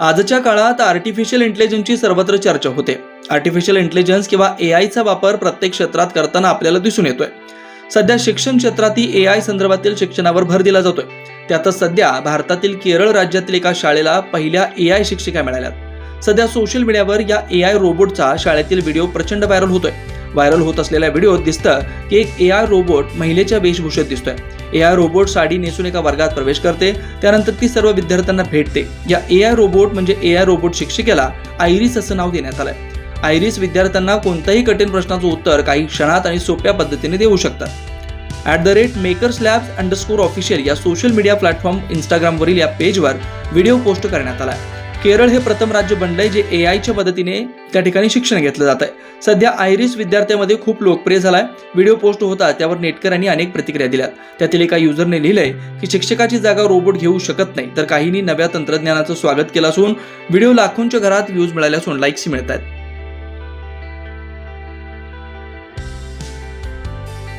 आजच्या काळात आर्टिफिशियल इंटेलिजन्सची सर्वत्र चर्चा होते. आर्टिफिशियल इंटेलिजन्स किंवा ए आयचा वापर प्रत्येक क्षेत्रात करताना आपल्याला दिसून येतोय. सध्या शिक्षण क्षेत्रातही ए आय संदर्भातील शिक्षणावर भर दिला जातोय. त्यातच सध्या भारतातील केरळ राज्यातील एका शाळेला पहिल्या ए आय शिक्षिका मिळाल्यात. सध्या सोशल मीडियावर या ए आय रोबोटचा शाळेतील व्हिडिओ प्रचंड व्हायरल होतोय. व्हायरल होत असलेल्या व्हिडिओत दिसतं की एक ए आर रोबोट महिलेच्या वेशभूषेत दिसतोय. ए आर रोबोट साडी नेसून एका वर्गात प्रवेश करते. त्यानंतर ती सर्व विद्यार्थ्यांना भेटते. या ए आर रोबोट म्हणजे ए आर रोबोट शिक्षिकेला आयरिस असं नाव देण्यात आलंय. आयरिस विद्यार्थ्यांना कोणत्याही कठीण प्रश्नाचं उत्तर काही क्षणात आणि सोप्या पद्धतीने देऊ शकतात. At the rate makers labs underscore official या सोशल मीडिया प्लॅटफॉर्म इंस्टाग्रामवरील या पेजवर व्हिडिओ पोस्ट करण्यात आला आहे केरळ हे प्रथम राज्य बनलंय जे ए आयच्या मदतीने त्या ठिकाणी शिक्षण घेतलं जात आहे सध्या आयरिस विद्यार्थ्यामध्ये खूप लोकप्रिय झालाय. व्हिडिओ पोस्ट होता त्यावर नेटकऱ्यांनी अनेक प्रतिक्रिया दिल्या त्यातील एका युजरने लिहिलंय की शिक्षकाची जागा रोबोट घेऊ शकत नाही तर काहींनी नव्या तंत्रज्ञानाचं स्वागत केलं असून व्हिडिओ लाखोंच्या घरात व्ह्यूज मिळाले असून लाईक्स मिळत आहेत